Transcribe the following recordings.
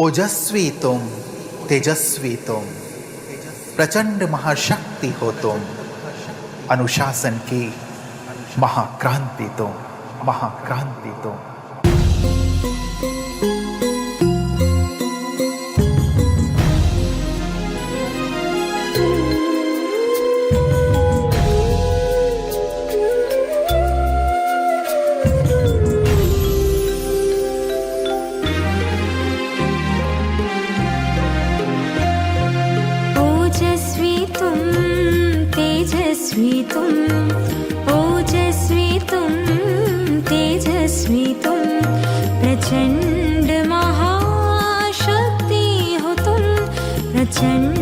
ओजस्वी तुम तेजस्वी तुम प्रचंड महाशक्ति हो तुम अनुशासन की महाक्रांति तुम महाक्रांति तुम। त्वं ओजस्वितुं तेजस्वि तु प्रचण्ड महाशक्ति हुतं प्रचण्ड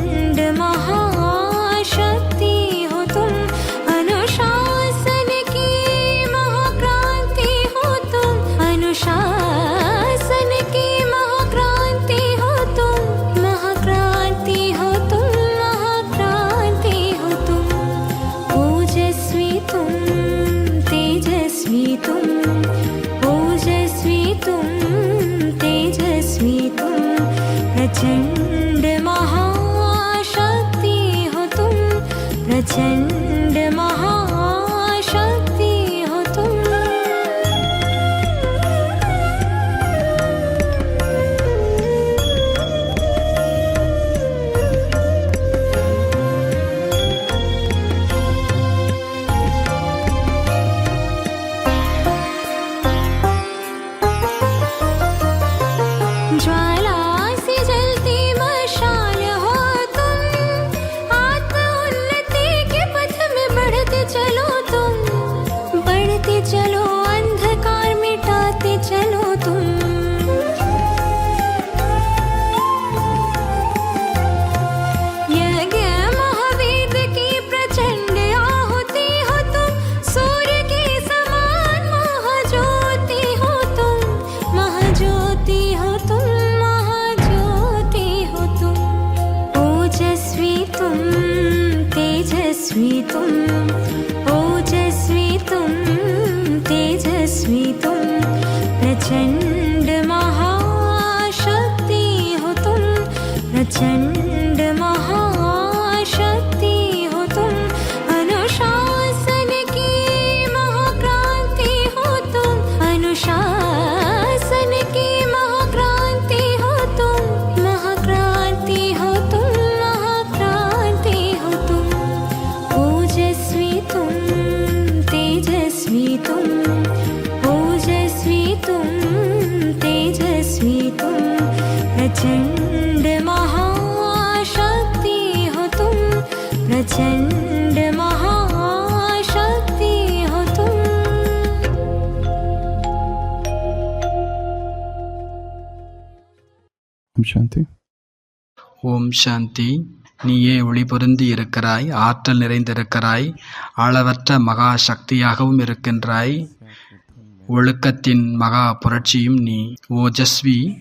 तुम प्रचंड महाशक्ति हो तुम प्रचंड ஓம் சாந்தி. ஓம் சாந்தி. நீயே ஒளி பொருந்தி இருக்கிறாய் ஆற்றல் நிறைந்திருக்கிறாய் அளவற்ற மகா சக்தியாகவும் இருக்கின்றாய். ஒழுக்கத்தின் மகா புரட்சியும் நீ ஓஜஸ்வி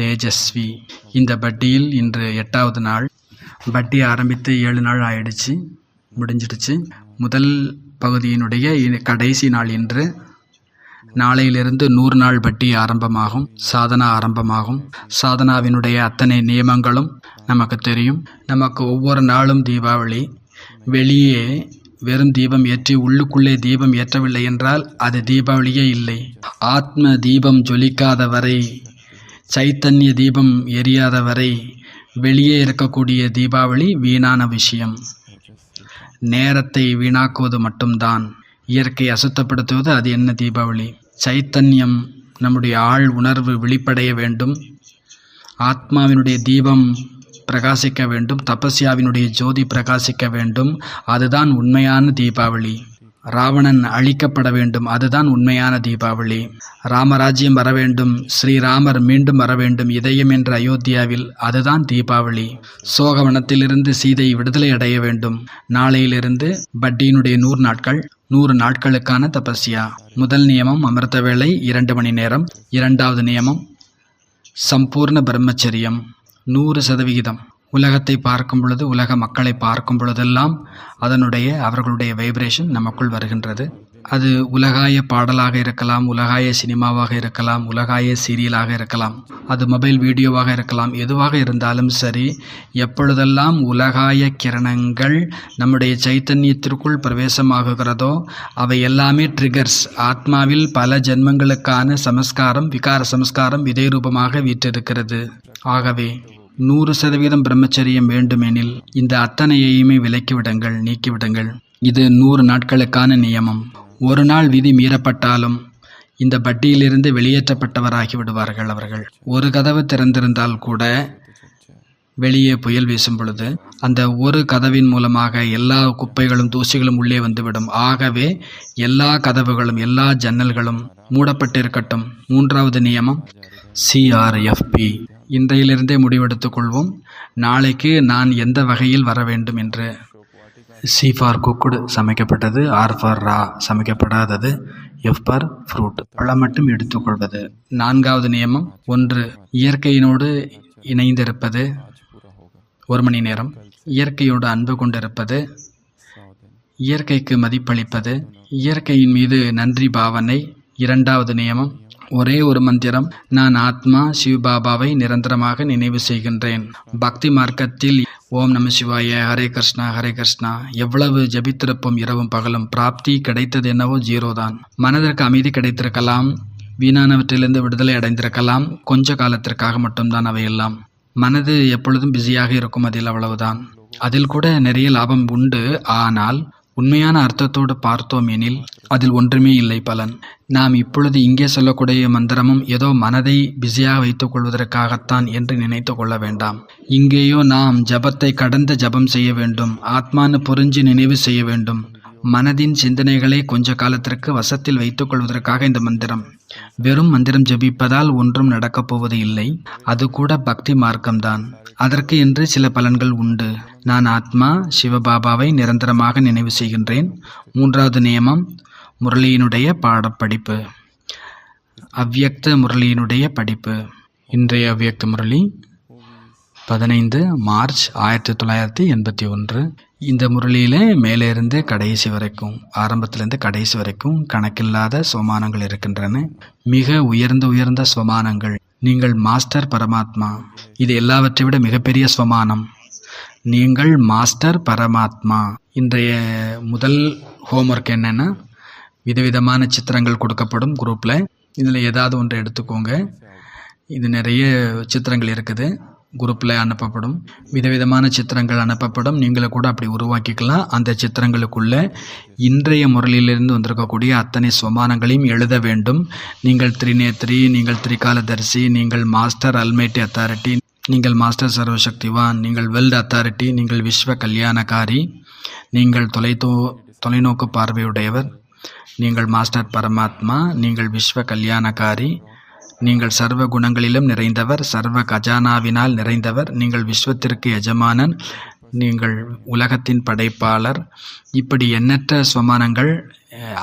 தேஜஸ்வி. இந்த பட்டியில் இன்று எட்டாவது நாள். பட்டி ஆரம்பித்து ஏழு நாள் ஆயிடுச்சு முடிஞ்சிடுச்சு. முதல் பகுதியினுடைய இ- கடைசி நாள் இன்று. நாளையிலிருந்து நூறு நாள் வட்டி ஆரம்பமாகும் சாதனா ஆரம்பமாகும். சாதனாவினுடைய அத்தனை நியமங்களும் நமக்கு தெரியும். நமக்கு ஒவ்வொரு நாளும் தீபாவளி. வெளியே வெறும் தீபம் ஏற்றி உள்ளுக்குள்ளே தீபம் ஏற்றவில்லை என்றால் அது தீபாவளியே இல்லை. ஆத்ம தீபம் ஜொலிக்காத வரை சைத்தன்ய தீபம் எரியாத வரை வெளியே இருக்கக்கூடிய தீபாவளி வீணான விஷயம். நேரத்தை வீணாக்குவது மட்டும்தான். இயற்கை அசுத்தப்படுத்துவது அது என்ன தீபாவளி? சைத்தன்யம் நம்முடைய ஆள் உணர்வு வெளிப்படைய வேண்டும். ஆத்மாவினுடைய தீபம் பிரகாசிக்க வேண்டும். தபஸ்யாவினுடைய ஜோதி பிரகாசிக்க வேண்டும். அதுதான் உண்மையான தீபாவளி. ராவணன் அழிக்கப்பட வேண்டும். அதுதான் உண்மையான தீபாவளி. ராமராஜ்யம் வர வேண்டும். ஸ்ரீராமர் மீண்டும் வர வேண்டும். இதயம் என்ற அயோத்தியாவில் அதுதான் தீபாவளி. சோகவனத்திலிருந்து சீதை விடுதலை அடைய வேண்டும். நாளையிலிருந்து பட்டியினுடைய நூறு நாட்கள் நூறு நாட்களுக்கான தபஸ்யா. முதல் நியமம் அமிர்த வேளை இரண்டு மணி நேரம். இரண்டாவது நியமம் சம்பூர்ண பிரம்மச்சரியம். நூறு சதவிகிதம். உலகத்தை பார்க்கும் பொழுது உலக மக்களை பார்க்கும் பொழுதெல்லாம் அதனுடைய அவர்களுடைய வைப்ரேஷன் நமக்குள் வருகின்றது. அது உலகாய பாடலாக இருக்கலாம் உலகாய சினிமாவாக இருக்கலாம் உலகாய சீரியலாக இருக்கலாம் அது மொபைல் வீடியோவாக இருக்கலாம் எதுவாக இருந்தாலும் சரி எப்பொழுதெல்லாம் உலகாய கிரணங்கள் நம்முடைய சைத்தன்யத்திற்குள் பிரவேசமாகுகிறதோ அவை எல்லாமே ட்ரிகர்ஸ் ஆத்மாவில் பல ஜென்மங்களுக்கான சமஸ்காரம் விகார சமஸ்காரம் விதை ரூபமாக வீற்றிருக்கிறது. ஆகவே நூறு சதவீதம் பிரம்மச்சரியம் வேண்டுமெனில் இந்த அத்தனையையுமே விலக்கிவிடுங்கள் நீக்கிவிடுங்கள். இது நூறு நாட்களுக்கான நியமம். ஒரு நாள் விதி மீறப்பட்டாலும் இந்த பட்டியிலிருந்து வெளியேற்றப்பட்டவராகி விடுவார்கள் அவர்கள். ஒரு கதவு திறந்திருந்தால் கூட வெளியே புயல் வீசும் பொழுது அந்த ஒரு கதவின் மூலமாக எல்லா குப்பைகளும் தூசிகளும் உள்ளே வந்துவிடும். ஆகவே எல்லா கதவுகளும் எல்லா ஜன்னல்களும் மூடப்பட்டிருக்கட்டும். மூன்றாவது நியமம் சிஆர்எஃப்பி இன்றையிலிருந்தே முடிவெடுத்துக் கொள்வோம். நாளைக்கு நான் எந்த வகையில் வர வேண்டும் என்று சி ஃபார் குக்குடு சமைக்கப்பட்டது ஆர் ஃபார் ரா சமைக்கப்படாதது எஃப் ஃபார் ஃப்ரூட் பழம் மட்டும் எடுத்துக்கொள்வது நான்காவது நியமம் ஒன்று இயற்கையினோடு இணைந்திருப்பது. ஒரு மணி நேரம். இயற்கையோடு அன்பு கொண்டிருப்பது. இயற்கைக்கு மதிப்பளிப்பது. இயற்கையின் மீது நன்றி பாவனை. இரண்டாவது நியமம் ஒரே ஒரு மந்திரம் நான் ஆத்மா சிவபாபாவை நிரந்தரமாக நினைவு செய்கின்றேன். பக்தி மார்க்கத்தில் ஓம் நம சிவாய ஹரே கிருஷ்ணா ஹரே கிருஷ்ணா. எவ்வளவு ஜபித்திருப்போம் இரவும் பகலும் பிராப்தி கிடைத்தது என்னவோ ஜீரோ தான். மனதிற்கு அமைதி கிடைத்திருக்கலாம் வீணானவற்றிலிருந்து விடுதலை அடைந்திருக்கலாம் கொஞ்ச காலத்திற்காக மட்டும்தான் அவையெல்லாம். மனது எப்பொழுதும் பிஸியாக இருக்கும் அதில் அவ்வளவுதான். அதில் கூட நிறைய லாபம் உண்டு ஆனால் உண்மையான அர்த்தத்தோடு பார்த்தோம் எனில் அதில் ஒன்றுமே இல்லை பலன். நாம் இப்பொழுது இங்கே சொல்லக்கூடிய மந்திரமும் ஏதோ மனதை பிஸியாக வைத்துக் கொள்வதற்காகத்தான் என்று நினைத்து கொள்ள வேண்டாம். இங்கேயோ நாம் ஜபத்தை கடந்த ஜபம் செய்ய வேண்டும் ஆத்மானு புரிஞ்சு நினைவு செய்ய வேண்டும். மனதின் சிந்தனைகளை கொஞ்ச காலத்திற்கு வசத்தில் வைத்துக் கொள்வதற்காக இந்த மந்திரம். வெறும் மந்திரம் ஜபிப்பதால் ஒன்றும் நடக்கப் போவது இல்லை அது கூட பக்தி மார்க்கம்தான். அதற்கு என்று சில பலன்கள் உண்டு. நான் ஆத்மா சிவபாபாவை நிரந்தரமாக நினைவு செய்கின்றேன். மூன்றாவது நியமம் முரளியினுடைய பாடப்படிப்பு. அவ்யக்த முரளியினுடைய படிப்பு. இன்றைய அவ்யக்த முரளி பதினைந்து மார்ச் ஆயிரத்தி தொள்ளாயிரத்தி எண்பத்தி ஒன்று. இந்த முரளியில் மேலேருந்து கடைசி வரைக்கும் ஆரம்பத்திலேருந்து கடைசி வரைக்கும் கணக்கில்லாத சோமானங்கள் இருக்கின்றன. மிக உயர்ந்த உயர்ந்த சோமானங்கள் நீங்கள் மாஸ்டர் பரமாத்மா. இது எல்லாவற்றை விட மிகப்பெரிய சோமானம் நீங்கள் மாஸ்டர் பரமாத்மா. இன்றைய முதல் ஹோம்ஒர்க் என்னென்னா விதவிதமான சித்திரங்கள் கொடுக்கப்படும் குரூப்பில் இதில் ஏதாவது ஒன்று எடுத்துக்கோங்க. இது நிறைய சித்திரங்கள் இருக்குது. குரூப்பில் அனுப்பப்படும். விதவிதமான சித்திரங்கள் அனுப்பப்படும். நீங்களும் கூட அப்படி உருவாக்கிக்கலாம். அந்த சித்திரங்களுக்குள்ள இன்றைய முரளியிலிருந்து வந்திருக்கக்கூடிய அத்தனை சுமானங்களையும் எழுத வேண்டும். நீங்கள் திரிநேத்ரி நீங்கள் திரிகாலதரிசி நீங்கள் மாஸ்டர் அல்மைட்டி அத்தாரிட்டி நீங்கள் மாஸ்டர் சர்வசக்திவான் நீங்கள் வெல்ட் அத்தாரிட்டி நீங்கள் விஸ்வ கல்யாணக்காரி நீங்கள் தொலைத்தோ தொலைநோக்கு பார்வையுடையவர் நீங்கள் மாஸ்டர் பரமாத்மா நீங்கள் விஸ்வ கல்யாணக்காரி நீங்கள் சர்வ குணங்களிலும் நிறைந்தவர் சர்வ கஜானாவினால் நிறைந்தவர் நீங்கள் விஸ்வத்திற்கு எஜமானன் நீங்கள் உலகத்தின் படைப்பாளர். இப்படி எண்ணற்ற ஸ்வமானங்கள்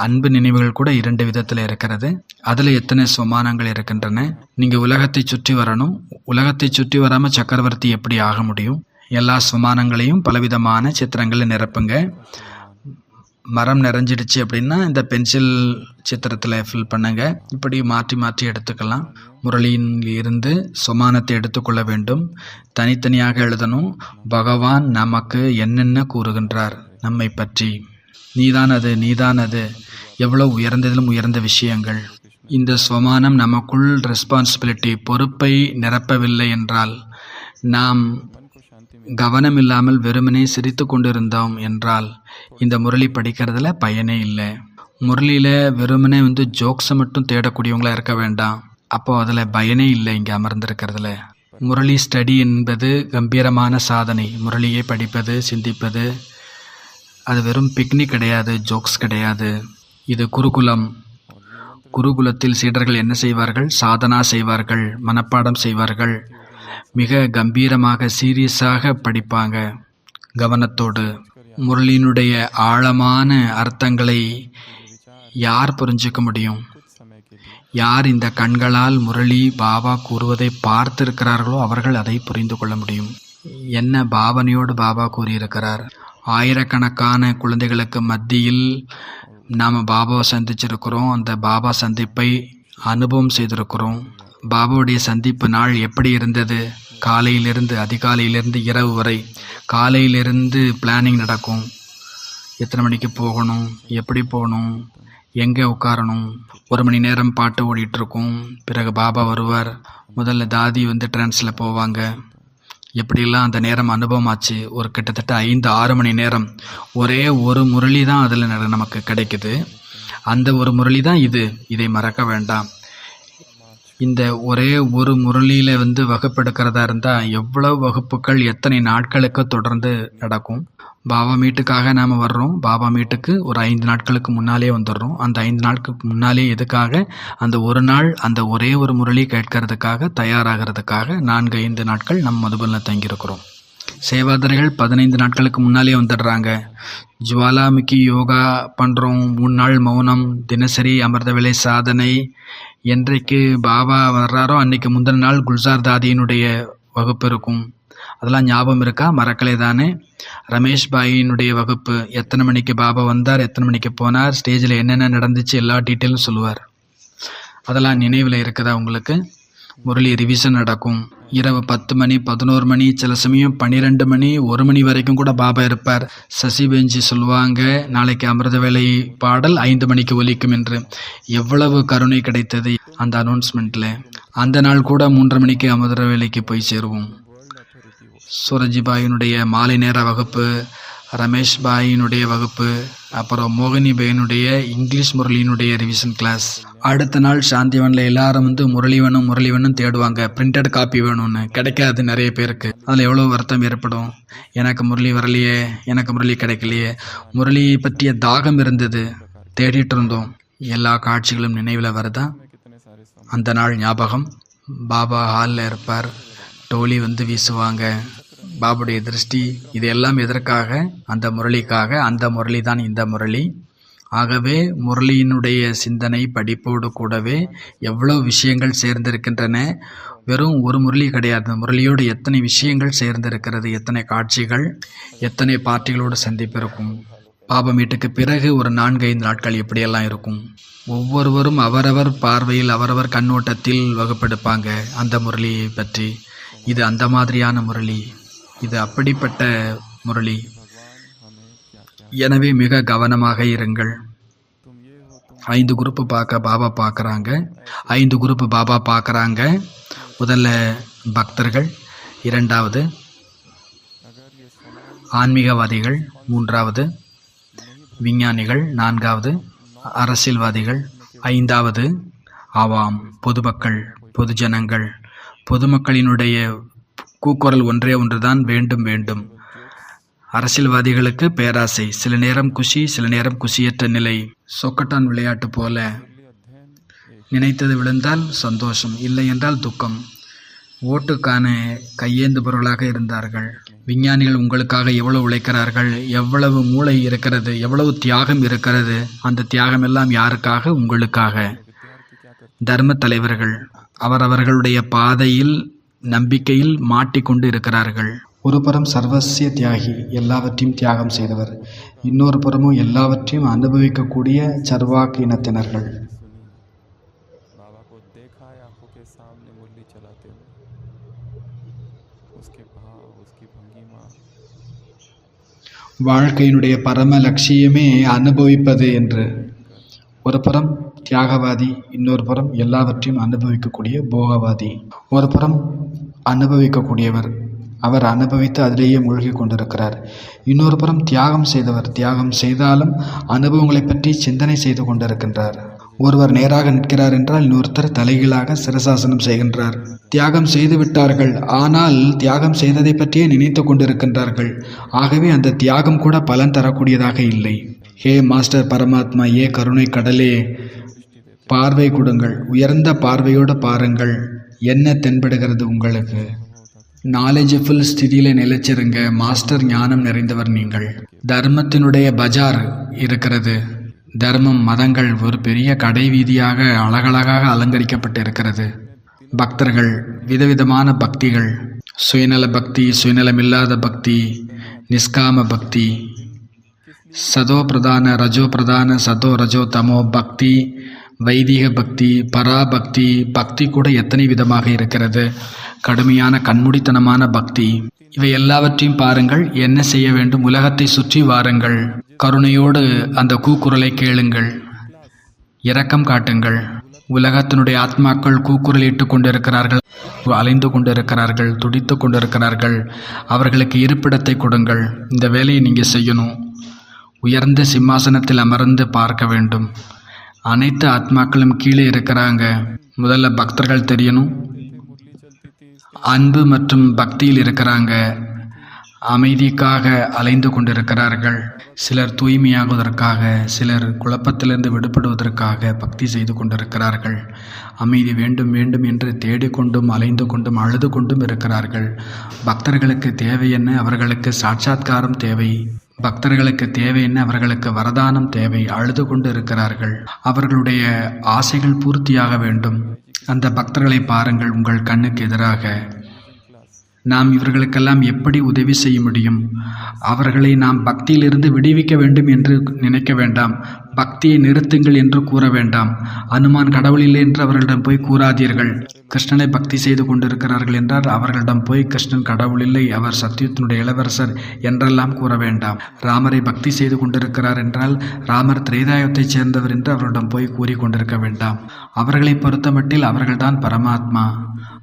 அன்பு நினைவுகள் கூட இரண்டு விதத்தில் இருக்கிறது. அதில் எத்தனை ஸ்வமானங்கள் இருக்கின்றன? நீங்கள் உலகத்தை சுற்றி வரணும். உலகத்தை சுற்றி வராமல் சக்கரவர்த்தி எப்படி ஆக முடியும்? எல்லா ஸ்வமானங்களையும் பலவிதமான சித்திரங்களை நிரப்புங்க. மரம் நிறைஞ்சிடுச்சு அப்படின்னா இந்த பென்சில் சித்திரத்தில் ஃபில் பண்ணுங்க. இப்படி மாற்றி மாற்றி எடுத்துக்கலாம். முரளியில் இருந்து சுமானத்தை எடுத்துக்கொள்ள வேண்டும். தனித்தனியாக எழுதணும். பகவான் நமக்கு என்னென்ன கூறுகின்றார்? நம்மை பற்றி. நீதான் அது நீதான் அது எவ்வளோ உயர்ந்ததிலும் உயர்ந்த விஷயங்கள். இந்த ஸ்வமானம் நமக்குள் ரெஸ்பான்சிபிலிட்டி பொறுப்பை நிரப்பவில்லை என்றால் நாம் கவனம் இல்லாமல் வெறுமனே சிரித்து கொண்டிருந்தோம் என்றால் இந்த முரளி படிக்கிறதுல பயனே இல்லை. முரளியில் வெறுமனே வந்து ஜோக்ஸை மட்டும் தேடக்கூடியவங்களா இருக்க வேண்டாம். அப்போது அதில் பயனே இல்லை இங்கே அமர்ந்திருக்கிறதுல. முரளி ஸ்டடி என்பது கம்பீரமான சாதனை. முரளியை படிப்பது சிந்திப்பது அது வெறும் பிக்னிக் கிடையாது ஜோக்ஸ் கிடையாது. இது குருகுலம். குருகுலத்தில் சீடர்கள் என்ன செய்வார்கள்? சாதனா செய்வார்கள் மனப்பாடம் செய்வார்கள். மிக கம்பீரமாக சீரியஸாக படிப்பாங்க. கவனத்தோடு. முரளியினுடைய ஆழமான அர்த்தங்களை யார் புரிஞ்சுக்க முடியும்? யார் இந்த கண்களால் முரளி பாபா கூறுவதை பார்த்திருக்கிறார்களோ அவர்கள் அதை புரிந்து கொள்ள முடியும். என்ன பாவனையோடு பாபா கூறியிருக்கிறார்? ஆயிரக்கணக்கான குழந்தைகளுக்கு மத்தியில் நாம் பாபாவை சந்திச்சிருக்கிறோம். அந்த பாபா சந்திப்பை அனுபவம் செய்திருக்கிறோம். பாபாவுடைய சந்திப்பு நாள் எப்படி இருந்தது? காலையிலிருந்து அதிகாலையிலிருந்து இரவு வரை காலையிலிருந்து பிளானிங் நடக்கும். எத்தனை மணிக்கு போகணும்? எப்படி போகணும்? எங்கே உட்காரணும்? ஒரு மணி நேரம் பாட்டு ஓடிட்டுருக்கும். பிறகு பாபா வருவார். முதல்ல தாதி வந்து ட்ரான்ஸில் போவாங்க. எப்படியெல்லாம் அந்த நேரம் அனுபவமாச்சு? ஒரு கிட்டத்தட்ட ஐந்து ஆறு மணி நேரம். ஒரே ஒரு முரளி தான் அதில் நமக்கு கிடைக்குது. அந்த ஒரு முரளி தான் இது. இதை மறக்க வேண்டாம். இந்த ஒரே ஒரு முரளியில் வந்து வகுப்பெடுக்கிறதா இருந்தால் எவ்வளவு வகுப்புகள் எத்தனை நாட்களுக்கு தொடர்ந்து நடக்கும்? பாபா மீட்டுக்காக நாம் வர்றோம். பாபா மீட்டுக்கு ஒரு ஐந்து நாட்களுக்கு முன்னாலே வந்துடுறோம் அந்த ஐந்து நாட்களுக்கு முன்னாலே எதுக்காக? அந்த ஒரு நாள் அந்த ஒரே ஒரு முரளி கேட்கறதுக்காக தயாராகிறதுக்காக நான்கு ஐந்து நாட்கள் நம் மதுபனில் தங்கியிருக்கிறோம். சேவாதாரிகள் பதினைந்து நாட்களுக்கு முன்னாலே வந்துடுறாங்க ஜுவாலாமுக்கி யோகா பண்ணுறோம் மூணு நாள் மௌனம் தினசரி அமிர்த வேலை சாதனை. என்றைக்கு பாபா வர்றாரோ அன்னைக்கு முந்தின நாள் குல்சார் தாதியினுடைய வகுப்பு இருக்கும். அதெல்லாம் ஞாபகம் இருக்கா? மறக்கலை தானே. ரமேஷ் பாயினுடைய வகுப்பு. எத்தனை மணிக்கு பாபா வந்தார்? எத்தனை மணிக்கு போனார்? ஸ்டேஜில் என்னென்ன நடந்துச்சு? எல்லா டீட்டெயிலும் சொல்லுவார். அதெல்லாம் நினைவில் இருக்குதா உங்களுக்கு? முரளி ரிவிஷன் நடக்கும். இரவு பத்து மணி பதினோரு மணி சில சமயம் பன்னிரெண்டு மணி ஒரு மணி வரைக்கும் கூட பாபா இருப்பார். சசி பெஞ்சி சொல்லுவாங்க நாளைக்கு அமிர்த வேலை பாடல் ஐந்து மணிக்கு ஒலிக்கும் என்று. எவ்வளவு கருணை கிடைத்தது அந்த அனௌன்ஸ்மெண்ட்டில் அந்த நாள் கூட மூன்று மணிக்கு அமிர்த வேலைக்கு போய் சேருவோம். சூரஜிபாயினுடைய மாலை நேர வகுப்பு ரமேஷ் பாயினுடைய வகுப்பு அப்புறம் மோகினி பையனுடைய இங்கிலீஷ் முரளியினுடைய ரிவிஷன் கிளாஸ் அடுத்த நாள் சாந்திவனில் எல்லாரும் வந்து முரளிவனும் முரளிவனும் தேடுவாங்க. பிரிண்டட் காப்பி வேணும்னு. கிடைக்காது நிறைய பேருக்கு. அதில் எவ்வளோ வருத்தம் ஏற்படும்? எனக்கு முரளி வரலையே எனக்கு முரளி கிடைக்கலையே. முரளியை பற்றிய தாகம் இருந்தது. தேடிட்டு இருந்தோம். எல்லா காட்சிகளும் நினைவில் வருதா? அந்த நாள் ஞாபகம்? பாபா ஹாலில் இருப்பார். டோலி வந்து வீசுவாங்க. பாபுடைய திருஷ்டி இது எல்லாம் எதற்காக? அந்த முரளிக்காக. அந்த முரளி தான் இந்த முரளி. ஆகவே முரளியினுடைய சிந்தனை படிப்போடு கூடவே எவ்வளோ விஷயங்கள் சேர்ந்திருக்கின்றன? வெறும் ஒரு முரளி கிடையாது. முரளியோடு எத்தனை விஷயங்கள் சேர்ந்திருக்கிறது? எத்தனை காட்சிகள்? எத்தனை பார்ட்டிகளோடு சந்திப்பிருக்கும்? இருக்கும் பிறகு ஒரு நான்கு ஐந்து நாட்கள் எப்படியெல்லாம் இருக்கும். ஒவ்வொருவரும் அவரவர் பார்வையில் அவரவர் கண்ணோட்டத்தில் வகுப்பெடுப்பாங்க அந்த முரளியை பற்றி. இது அந்த மாதிரியான முரளி. இது அப்படிப்பட்ட முரளி. எனவே மிக கவனமாக இருங்கள். ஐந்து குரூப்பு பார்க்க பாபா பார்க்குறாங்க. ஐந்து குரூப்பு பாபா பார்க்குறாங்க. முதல்ல பக்தர்கள் இரண்டாவது ஆன்மீகவாதிகள் மூன்றாவது விஞ்ஞானிகள் நான்காவது அரசியல்வாதிகள் ஐந்தாவது ஆவாம் பொதுமக்கள் பொதுஜனங்கள் பொதுமக்களினுடைய கூக்குரல் ஒன்றே ஒன்றுதான் வேண்டும் வேண்டும். அரசியல்வாதிகளுக்கு பேராசை. சில நேரம் குஷி சில நேரம் குஷியற்ற நிலை. சொக்கட்டான் விளையாட்டு போல நினைத்தது விழுந்தால் சந்தோஷம் இல்லை என்றால் துக்கம். ஓட்டுக்கான கையேந்துபவர்களாக இருந்தார்கள். விஞ்ஞானிகள் உங்களுக்காக எவ்வளவு உழைக்கிறார்கள் எவ்வளவு மூளை இருக்கிறது எவ்வளவு தியாகம் இருக்கிறது அந்த தியாகம் எல்லாம் யாருக்காக? உங்களுக்காக. தர்ம தலைவர்கள். அவரவர்களுடைய பாதையில் நம்பிக்கையில் மாட்டிக்கொண்டு இருக்கிறார்கள் ஒரு புறம் சர்வசிய தியாகி எல்லாவற்றையும் தியாகம் செய்தவர். இன்னொரு புறமும் எல்லாவற்றையும் அனுபவிக்கக்கூடிய சர்வாக் இனத்தினர்கள். வாழ்க்கையினுடைய பரம லட்சியமே அனுபவிப்பது என்று. ஒரு புறம் தியாகவாதி இன்னொரு புறம் எல்லாவற்றையும் அனுபவிக்கக்கூடிய போகவாதி. ஒரு புறம் அனுபவிக்கக்கூடியவர். அவர் அனுபவித்து அதிலேயே மூழ்கி கொண்டிருக்கிறார். இன்னொரு புறம் தியாகம் செய்தவர். தியாகம் செய்தாலும் அனுபவங்களை பற்றி சிந்தனை செய்து கொண்டிருக்கின்றார். ஒருவர் நேராக நிற்கிறார் என்றால் இன்னொருத்தர் தலைகீழாக சிரசாசனம் செய்கின்றார். தியாகம் செய்து விட்டார்கள். ஆனால் தியாகம் செய்ததை பற்றியே நினைத்து கொண்டிருக்கின்றார்கள். ஆகவே அந்த தியாகம் கூட பலன் தரக்கூடியதாக இல்லை. ஹே மாஸ்டர் பரமாத்மா ஏ கருணை கடலே பார்வை கொடுங்கள். உயர்ந்த பார்வையோடு பாருங்கள். என்ன தென்படுகிறது உங்களுக்கு? நாலேஜ்ஃபுல் ஸ்திதியில் நிலைச்சிருங்க. மாஸ்டர் ஞானம் நிறைந்தவர் நீங்கள். தர்மத்தினுடைய பஜார் இருக்கிறது. தர்மம் மதங்கள் ஒரு பெரிய கடை வீதியாக அழகழகாக அலங்கரிக்கப்பட்டு இருக்கிறது பக்தர்கள் விதவிதமான பக்திகள். சுயநல பக்தி சுயநலமில்லாத பக்தி நிஷ்காம பக்தி. சதோ பிரதான ரஜோ பிரதான சதோ ரஜோ தமோ பக்தி. வைதிக பக்தி பராபக்தி பக்தி கூட எத்தனை விதமாக இருக்கிறது? கடுமையான கண்மூடித்தனமான பக்தி. இவை எல்லாவற்றையும் பாருங்கள் என்ன செய்ய வேண்டும் உலகத்தை சுற்றி வாருங்கள். கருணையோடு அந்த கூக்குரலை கேளுங்கள். இரக்கம் காட்டுங்கள். உலகத்தினுடைய ஆத்மாக்கள் கூக்குரலிட்டு கொண்டிருக்கிறார்கள் அலைந்து கொண்டிருக்கிறார்கள் துடித்து கொண்டிருக்கிறார்கள். அவர்களுக்கு இருப்பிடத்தை கொடுங்கள். இந்த வேலையை நீங்கள் செய்யணும். உயர்ந்த சிம்மாசனத்தில் அமர்ந்து பார்க்க வேண்டும். அனைத்து ஆத்மாக்களும் கீழே இருக்கிறாங்க. முதல்ல பக்தர்கள் தெரியணும். அன்பு மற்றும் பக்தியில் இருக்கிறாங்க. அமைதிக்காக அலைந்து கொண்டிருக்கிறார்கள். சிலர் தூய்மையாகுவதற்காக சிலர் குழப்பத்திலிருந்து விடுபடுவதற்காக பக்தி செய்து கொண்டிருக்கிறார்கள். அமைதி வேண்டும் வேண்டும் என்று தேடிக்கொண்டும் அலைந்து கொண்டும் அழுது கொண்டும் இருக்கிறார்கள். பக்தர்களுக்கு தேவை என்ன? அவர்களுக்கு சாட்சாத்காரம் தேவை. பக்தர்களுக்கு தேவைன்னு அவர்களுக்கு வரதானம் தேவை அழுது கொண்டு இருக்கிறார்கள் அவர்களுடைய ஆசைகள் பூர்த்தியாக வேண்டும். அந்த பக்தர்களை பாருங்கள் உங்கள் கண்ணுக்கு எதிராக. நாம் இவர்களுக்கெல்லாம் எப்படி உதவி செய்ய முடியும்? அவர்களை நாம் பக்தியிலிருந்து விடுவிக்க வேண்டும் என்று நினைக்க வேண்டாம். பக்தியை நிறுத்துங்கள் என்று கூற வேண்டாம். அனுமான் கடவுள் இல்லை என்று அவர்களிடம் போய் கூறாதீர்கள். கிருஷ்ணனை பக்தி செய்து கொண்டிருக்கிறார்கள் என்றால் அவர்களிடம் போய் கிருஷ்ணன் கடவுள் இல்லை அவர் சத்தியத்தினுடைய இளவரசர் என்றெல்லாம் கூற வேண்டாம். ராமரை பக்தி செய்து கொண்டிருக்கிறார் என்றால் ராமர் திரேதாயத்தைச் சேர்ந்தவர் என்று அவர்களிடம் போய் கூறிக்கொண்டிருக்க வேண்டாம். அவர்களை பொறுத்தமட்டில் அவர்கள்தான் பரமாத்மா.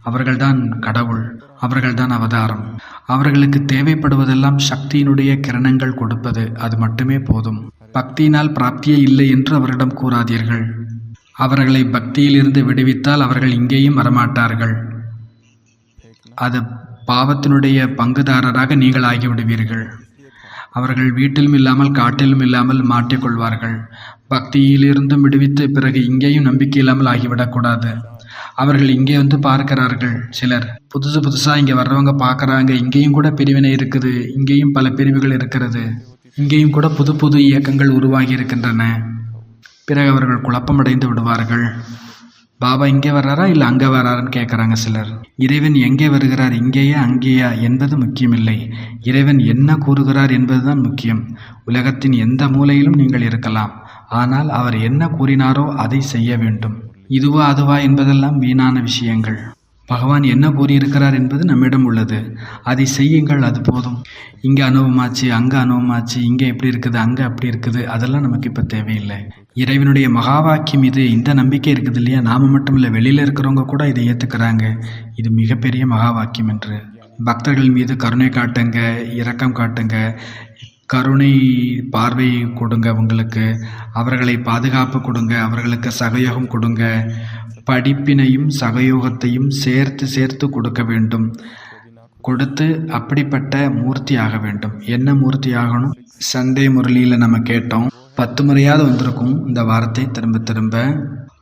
அவர்கள்தான் கடவுள். அவர்கள்தான் அவதாரம். அவர்களுக்கு தேவைப்படுவதெல்லாம் சக்தியினுடைய கிரணங்கள் கொடுப்பது அது மட்டுமே போதும். பக்தியினால் பிராப்தியே இல்லை என்று அவர்களிடம் கூறாதீர்கள். அவர்களை பக்தியிலிருந்து விடுவித்தால் அவர்கள் இங்கேயும் வரமாட்டார்கள். அது பாவத்தினுடைய பங்குதாரராக நீங்கள் ஆகிவிடுவீர்கள் அவர்கள் வீட்டிலும் இல்லாமல் காட்டிலும் இல்லாமல் மாட்டிக்கொள்வார்கள். பக்தியிலிருந்தும் விடுவித்த பிறகு இங்கேயும் நம்பிக்கை இல்லாமல் ஆகிவிடக்கூடாது. அவர்கள் இங்கே வந்து பார்க்கிறார்கள். சிலர் புதுசு புதுசாக இங்கே வர்றவங்க பார்க்குறாங்க. இங்கேயும் கூட பிரிவினை இருக்குது. இங்கேயும் பல பிரிவுகள் இருக்கிறது. இங்கேயும் கூட புது புது இயக்கங்கள் உருவாகி இருக்கின்றன. பிறகு அவர்கள் குழப்பமடைந்து விடுவார்கள். பாபா இங்கே வர்றாரா? இல்லை அங்கே வர்றாருன்னு கேட்குறாங்க சிலர். இறைவன் எங்கே வருகிறார்? இங்கேயா அங்கேயா என்பது முக்கியமில்லை. இறைவன் என்ன கூறுகிறார் என்பதுதான் முக்கியம். உலகத்தின் எந்த மூலையிலும் நீங்கள் இருக்கலாம். ஆனால் அவர் என்ன கூறினாரோ அதை செய்ய வேண்டும். இதுவா அதுவா என்பதெல்லாம் வீணான விஷயங்கள். பகவான் என்ன கூறியிருக்கிறார் என்பது நம்மிடம் உள்ளது. அதை செய்யுங்கள் அது போதும். இங்கே அனுபவமாச்சு அங்கே அனுபவமாச்சு இங்கே எப்படி இருக்குது அங்கே அப்படி இருக்குது அதெல்லாம் நமக்கு இப்போ தேவையில்லை. இறைவனுடைய மகா வாக்கியம் இது இந்த நம்பிக்கை இருக்குது இல்லையா? நாம மட்டும் இல்லை வெளியில் இருக்கிறவங்க கூட இதை ஏற்றுக்கிறாங்க இது மிகப்பெரிய மகா வாக்கியம் என்று. பக்தர்கள் மீது கருணை காட்டுங்க இரக்கம் காட்டுங்க. கருணை பார்வை கொடுங்க உங்களுக்கு. அவர்களை பாதுகாப்பு கொடுங்க. அவர்களுக்கு சகயோகம் கொடுங்க. படிப்பினையும் சகயோகத்தையும் சேர்த்து சேர்த்து கொடுக்க வேண்டும். கொடுத்து அப்படிப்பட்ட மூர்த்தி ஆக வேண்டும். என்ன மூர்த்தி ஆகணும் சண்டே முரளியில் நம்ம கேட்டோம். பத்து முறையாவது வந்திருக்கும் இந்த வார்த்தை. திரும்ப திரும்ப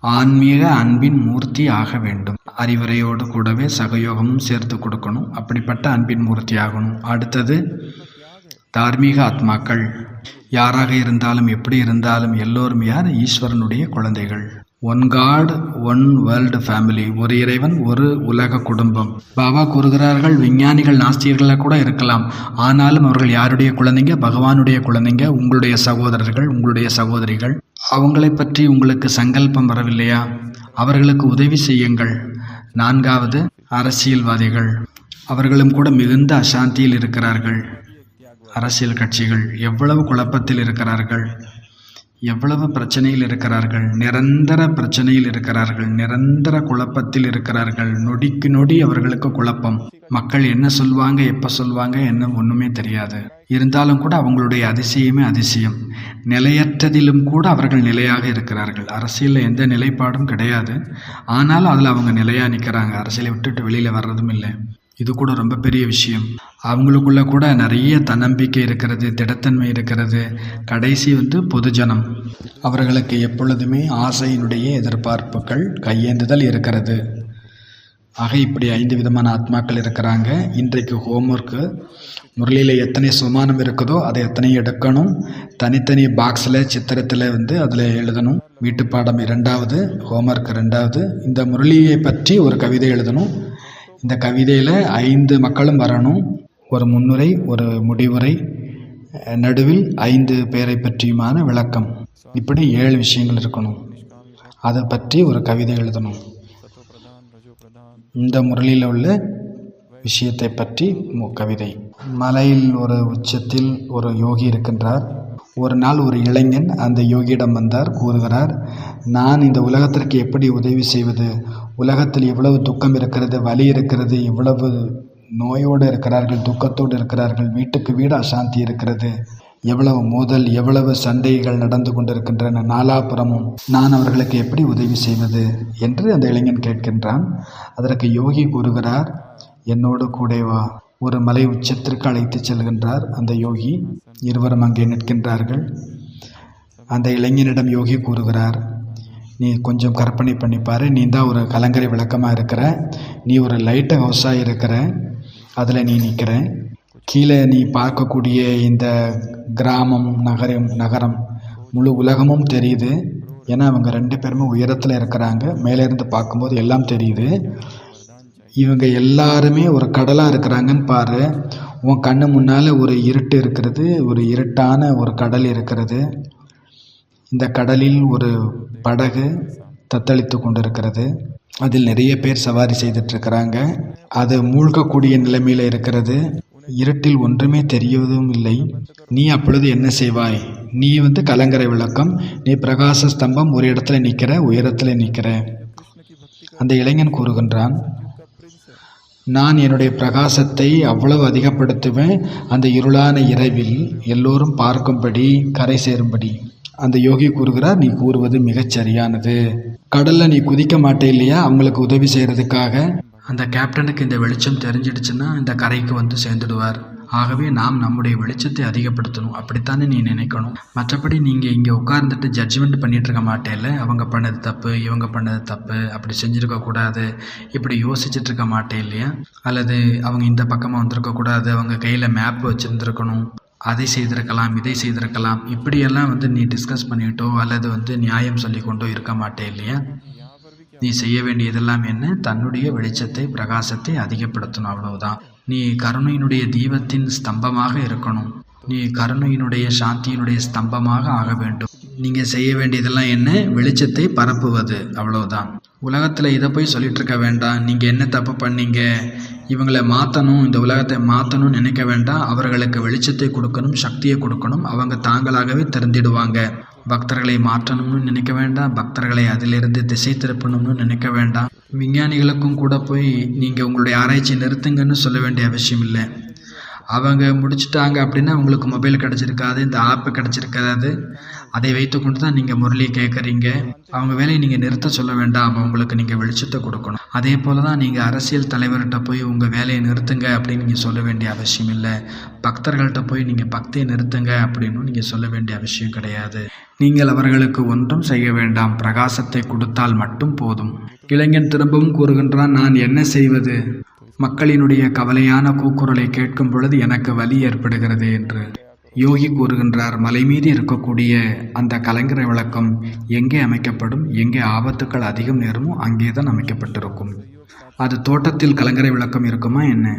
ஆன்மீக அன்பின் மூர்த்தி ஆக வேண்டும். அறிவுரையோடு கூடவே சகயோகமும் சேர்த்து கொடுக்கணும். அப்படிப்பட்ட அன்பின் மூர்த்தி ஆகணும் அடுத்தது தார்மீக ஆத்மாக்கள் யாராக இருந்தாலும் எப்படி இருந்தாலும் எல்லோரும் யார்? ஈஸ்வரனுடைய குழந்தைகள். One God one world family ஒரு இறைவன் ஒரு உலக குடும்பம். பாபா கூறுகிறார்கள் விஞ்ஞானிகள் நாஸ்தியர்களாக கூட இருக்கலாம். ஆனாலும் அவர்கள் யாருடைய குழந்தைங்க? பகவானுடைய குழந்தைங்க உங்களுடைய சகோதரர்கள் உங்களுடைய சகோதரிகள். அவங்களை பற்றி உங்களுக்கு சங்கல்பம் வரவில்லையா? அவர்களுக்கு உதவி செய்யுங்கள். நான்காவது அரசியல்வாதிகள். அவர்களும் கூட மிகுந்த அசாந்தியில் இருக்கிறார்கள். அரசியல் கட்சிகள் எவ்வளவு குழப்பத்தில் இருக்கிறார்கள்? எவ்வளவு பிரச்சனையில் இருக்கிறார்கள்? நிரந்தர பிரச்சனையில் இருக்கிறார்கள். நிரந்தர குழப்பத்தில் இருக்கிறார்கள். நொடிக்கு நொடி அவர்களுக்கு குழப்பம். மக்கள் என்ன சொல்வாங்க எப்போ சொல்வாங்க என்ன ஒன்றுமே தெரியாது. இருந்தாலும் கூட அவங்களுடைய அதிசயமே அதிசயம். நிலையற்றதிலும் கூட அவர்கள் நிலையாக இருக்கிறார்கள். அரசியலில் எந்த நிலைப்பாடும் கிடையாது. ஆனாலும் அதில் அவங்க நிலையாக நிற்கிறாங்க அரசியலை விட்டுட்டு வெளியில் வர்றதும் இல்லை. இது கூட ரொம்ப பெரிய விஷயம். அவங்களுக்குள்ள கூட நிறைய தன்னம்பிக்கை இருக்கிறது திடத்தன்மை இருக்கிறது. கடைசி வந்து பொதுஜனம். அவர்களுக்கு எப்பொழுதுமே ஆசையினுடைய எதிர்பார்ப்புகள் கையேந்துதல் இருக்கிறது. ஆக இப்படி ஐந்து விதமான ஆத்மாக்கள் இருக்கிறாங்க. இன்றைக்கு ஹோம்ஒர்க்கு முரளியில் எத்தனை சுமானம் இருக்குதோ அதை எத்தனையும் எடுக்கணும். தனித்தனி பாக்ஸில் சித்திரத்தில் வந்து அதில் எழுதணும். வீட்டுப்பாடம் இரண்டாவது ஹோம்ஒர்க் ரெண்டாவது இந்த முரளியை பற்றி ஒரு கவிதை எழுதணும். இந்த கவிதையில் ஐந்து மக்களும் வரணும். ஒரு முன்னுரை ஒரு முடிவுரை. நடுவில் ஐந்து பேரை பற்றியுமான விளக்கம். இப்படி ஏழு விஷயங்கள் இருக்கணும். அதை பற்றி ஒரு கவிதை எழுதணும். இந்த முரளியில் உள்ள விஷயத்தை பற்றி கவிதை. மலையில் ஒரு உச்சத்தில் ஒரு யோகி இருக்கின்றார். ஒரு நாள் ஒரு இளைஞன் அந்த யோகியிடம் வந்தார் கூறுகிறார் நான் இந்த உலகத்திற்கு எப்படி உதவி செய்வது? உலகத்தில் இவ்வளவு துக்கம் இருக்கிறது வலி இருக்கிறது இவ்வளவு நோயோடு இருக்கிறார்கள் துக்கத்தோடு இருக்கிறார்கள் வீட்டுக்கு வீடு அசாந்தி இருக்கிறது எவ்வளவு மோதல் எவ்வளவு சண்டைகள் நடந்து கொண்டிருக்கின்றன நாலாபுறமும் நான் அவர்களுக்கு எப்படி உதவி செய்வது என்று அந்த இளைஞன் கேட்கின்றான். அதற்கு யோகி கூறுகிறார் என்னோடு கூட வா. ஒரு மலை உச்சத்திற்கு அழைத்து செல்கின்றார் அந்த யோகி. இருவரும் அங்கே நிற்கின்றார்கள். அந்த இளைஞனிடம் யோகி கூறுகிறார் நீ கொஞ்சம் கற்பனை பண்ணி பாரு. நீ தான் ஒரு கலங்கரை விளக்கமாக இருக்கிற. நீ ஒரு லைட் ஹவுஸாக இருக்கிற. அதில் நீ நிற்கிற கீழே நீ பார்க்கக்கூடிய இந்த கிராமம் நகரம் நகரம் முழு உலகமும் தெரியுது. ஏன்னா அவங்க ரெண்டு பேருமே உயரத்தில் இருக்கிறாங்க. மேலேருந்து பார்க்கும்போது எல்லாம் தெரியுது. இவங்க எல்லாருமே ஒரு கடலாக இருக்கிறாங்கன்னு பாரு. உன் கண்ணு முன்னால் ஒரு இருட்டு இருக்கிறது. ஒரு இருட்டான ஒரு கடல் இருக்கிறது. இந்த கடலில் ஒரு படகு தத்தளித்து கொண்டிருக்கிறது. அதில் நிறைய பேர் சவாரி செய்துட்டு இருக்கிறாங்க அது மூழ்கக்கூடிய நிலைமையில் இருக்கிறது. இருட்டில் ஒன்றுமே தெரியவதும் இல்லை. நீ அப்பொழுது என்ன செய்வாய்? நீ வந்து கலங்கரை விளக்கம். நீ பிரகாச ஸ்தம்பம் ஒரு இடத்துல நிற்கிற உயரத்தில் நிற்கிற அந்த இளைஞன் கூறுகின்றான் நான் என்னுடைய பிரகாசத்தை அவ்வளவு அதிகப்படுத்துவேன். அந்த இருளான இரவில் எல்லோரும் பார்க்கும்படி கரை சேரும்படி. அந்த யோகி கூறுகிறார் நீ கூறுவது மிகச் சரியானது. கடல்ல நீ குதிக்க மாட்டே இல்லையா? அவங்களுக்கு உதவி செய்யறதுக்காக. அந்த கேப்டனுக்கு இந்த வெளிச்சம் தெரிஞ்சிடுச்சுன்னா இந்த கரைக்கு வந்து சேர்ந்துடுவார். ஆகவே நாம் நம்முடைய வெளிச்சத்தை அதிகப்படுத்தணும். அப்படித்தானே நீ நினைக்கணும். மற்றபடி நீங்கள் இங்கே உட்கார்ந்துட்டு ஜட்ஜ்மெண்ட் பண்ணிட்டு இருக்க மாட்டேல்ல அவங்க பண்ணது தப்பு இவங்க பண்ணது தப்பு அப்படி செஞ்சுருக்க கூடாது இப்படி யோசிச்சுட்டு இருக்க மாட்டே இல்லையா? அல்லது அவங்க இந்த பக்கமாக வந்திருக்க கூடாது அவங்க கையில் மேப் வச்சுருந்துருக்கணும். அதை செய்திருக்கலாம் இதை செய்திருக்கலாம். இப்படியெல்லாம் வந்து நீ டிஸ்கஸ் பண்ணிட்டோ அல்லது வந்து நியாயம் சொல்லி கொண்டோ இருக்க மாட்டே இல்லையா? நீ செய்ய வேண்டியதெல்லாம் என்ன? தன்னுடைய வெளிச்சத்தை பிரகாசத்தை அதிகப்படுத்தணும் அவ்வளவுதான். நீ கருணையினுடைய தீபத்தின் ஸ்தம்பமாக இருக்கணும். நீ கருணையினுடைய சாந்தியினுடைய ஸ்தம்பமாக ஆக வேண்டும். நீங்கள் செய்ய வேண்டியதெல்லாம் என்ன? வெளிச்சத்தை பரப்புவது அவ்வளவுதான். உலகத்தில் இதை போய் சொல்லிட்டு இருக்க வேண்டாம். நீங்கள் என்ன தப்பு பண்ணீங்க? இவங்களை மாற்றணும் இந்த உலகத்தை மாற்றணும்னு நினைக்க வேண்டாம். அவர்களுக்கு வெளிச்சத்தை கொடுக்கணும் சக்தியை கொடுக்கணும். அவங்க தாங்களாகவே திறந்திடுவாங்க. பக்தர்களை மாற்றணும்னு நினைக்க வேண்டாம். பக்தர்களை அதிலிருந்து திசை திருப்பணும்னு நினைக்க வேண்டாம். விஞ்ஞானிகளுக்கும் கூட போய் நீங்கள் உங்களுடைய ஆராய்ச்சி நிறுத்துங்கன்னு சொல்ல வேண்டிய அவசியம் இல்லை. அவங்க முடிச்சுட்டாங்க அப்படின்னா உங்களுக்கு மொபைல் கிடச்சிருக்காது இந்த ஆப்பு கிடச்சிருக்காது. அதை வைத்துக்கொண்டு தான் நீங்கள் முரளி கேட்குறீங்க அவங்க வேலையை நீங்கள் நிறுத்த சொல்ல வேண்டாம். அவங்களுக்கு நீங்கள் வெளிச்சத்தை கொடுக்கணும். அதே போல் தான் நீங்கள் அரசியல் தலைவர்கிட்ட போய் உங்கள் வேலையை நிறுத்துங்க அப்படின்னு நீங்கள் சொல்ல வேண்டிய அவசியம் இல்லை. பக்தர்கள்ட்ட போய் நீங்கள் பக்தியை நிறுத்துங்க அப்படின்னு நீங்கள் சொல்ல வேண்டிய அவசியம் கிடையாது. நீங்கள் அவர்களுக்கு ஒன்றும் செய்ய வேண்டாம். பிரகாசத்தை கொடுத்தால் மட்டும் போதும். இளைஞன் திரும்பவும் கூறுகின்றான் நான் என்ன செய்வது? மக்களினுடைய கவலையான கூக்குரலை கேட்கும் பொழுது எனக்கு வலி ஏற்படுகிறது என்று. யோகி கூறுகின்றார் மலை மீது இருக்கக்கூடிய அந்த கலங்கரை விளக்கம் எங்கே அமைக்கப்படும்? எங்கே ஆபத்துக்கள் அதிகம் நேருமோ அங்கே தான் அமைக்கப்பட்டிருக்கும். அது தோட்டத்தில் கலங்கரை விளக்கம் இருக்குமா என்ன?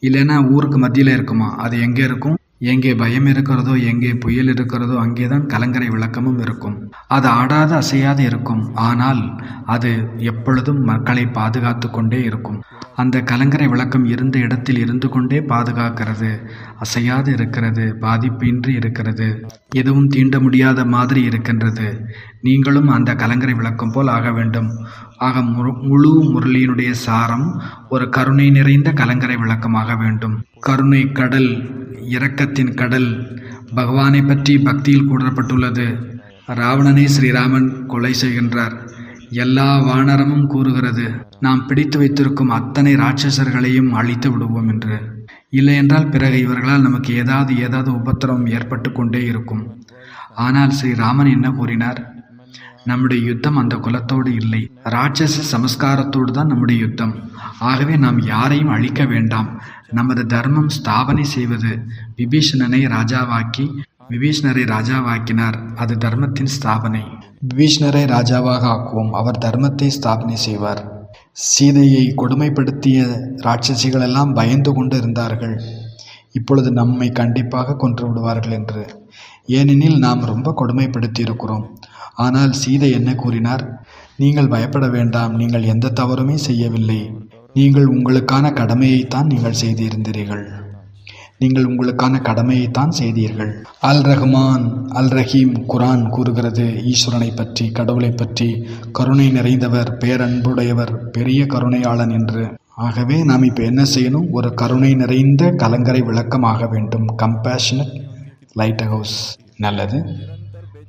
இல்லைன்னா ஊருக்கு மத்தியில் இருக்குமா? அது எங்கே இருக்கும்? எங்கே பயம் இருக்கிறதோ எங்கே புயல் இருக்கிறதோ அங்கே தான் கலங்கரை விளக்கமும் இருக்கும். அது ஆடாத அசையாது இருக்கும். ஆனால் அது எப்பொழுதும் மக்களை பாதுகாத்து கொண்டே இருக்கும். அந்த கலங்கரை விளக்கம் இருந்த இடத்தில் இருந்து கொண்டே பாதுகாக்கிறது. அசையாது இருக்கிறது பாதிப்பின்றி இருக்கிறது. எதுவும் தீண்ட முடியாத மாதிரி இருக்கின்றது. நீங்களும் அந்த கலங்கரை விளக்கம் போல் ஆக வேண்டும். ஆக முழு முழு முரளியினுடைய சாரம் ஒரு கருணை நிறைந்த கலங்கரை விளக்கமாக வேண்டும். கருணை கடல் இரக்கத்தின் கடல் பகவானை பற்றி பக்தியில் கூறப்பட்டுள்ளது. ராவணனை ஸ்ரீராமன் கொலை செய்கின்றார். எல்லா வானரமும் கூறுகிறது நாம் பிடித்து வைத்திருக்கும் அத்தனை ராட்சசர்களையும் அழித்து விடுவோம் என்று. இல்லையென்றால் பிறகு இவர்களால் நமக்கு ஏதாவது ஏதாவது உபத்திரவம் ஏற்பட்டு கொண்டே இருக்கும். ஆனால் ஸ்ரீராமன் என்ன கூறினார்? நம்முடைய யுத்தம் அந்த குலத்தோடு இல்லை. ராட்சச சமஸ்காரத்தோடு தான் நம்முடைய யுத்தம். ஆகவே நாம் யாரையும் அழிக்க வேண்டாம். நமது தர்மம் ஸ்தாபனை செய்வது விபீஷணனை ராஜாவாக்கி விபீஷ்ணரை ராஜாவாக்கினார். அது தர்மத்தின் ஸ்தாபனை. விபீஷ்ணரை ராஜாவாக ஆக்குவோம். அவர் தர்மத்தை ஸ்தாபனை செய்வார். சீதையை கொடுமைப்படுத்திய ராட்சசிகளெல்லாம் பயந்து கொண்டு இருந்தார்கள் இப்பொழுது நம்மை கண்டிப்பாக கொன்று விடுவார்கள் என்று. ஏனெனில் நாம் ரொம்ப கொடுமைப்படுத்தி இருக்கிறோம் ஆனால் சீதை என்ன கூறினார்? நீங்கள் பயப்பட வேண்டாம். நீங்கள் எந்த தவறுமே செய்யவில்லை. நீங்கள் உங்களுக்கான கடமையைத்தான் நீங்கள் செய்திருந்தீர்கள். நீங்கள் உங்களுக்கான கடமையைத்தான் செய்தீர்கள். அல் ரஹ்மான் அல் ரஹீம் குரான் கூறுகிறது ஈஸ்வரனை பற்றி கடவுளை பற்றி. கருணை நிறைந்தவர் பேரன்புடையவர் பெரிய கருணையாளன் என்று. ஆகவே நாம் இப்போ என்ன செய்யணும்? ஒரு கருணை நிறைந்த கலங்கரை விளக்கமாக வேண்டும். கம்பேஷனட் லைட் ஹவுஸ் நல்லது.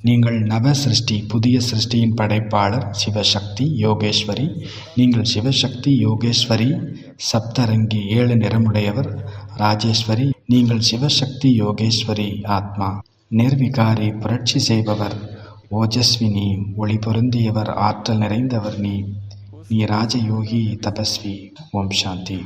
நீங்கள் நவ சிருஷ்டி புதிய சிருஷ்டியின் படைப்பாளர் சிவசக்தி யோகேஸ்வரி. நீங்கள் சிவசக்தி யோகேஸ்வரி சப்தரங்கி ஏழு நிறமுடையவர் ராஜேஸ்வரி. நீங்கள் சிவசக்தி யோகேஸ்வரி ஆத்மா. நிர்விகாரி புரட்சி செய்பவர் ஓஜஸ்வினி ஒளி பொருந்தியவர் ஆற்றல் நிறைந்தவர் நீ. நீ ராஜயோகி தபஸ்வி. ஓம் சாந்தி.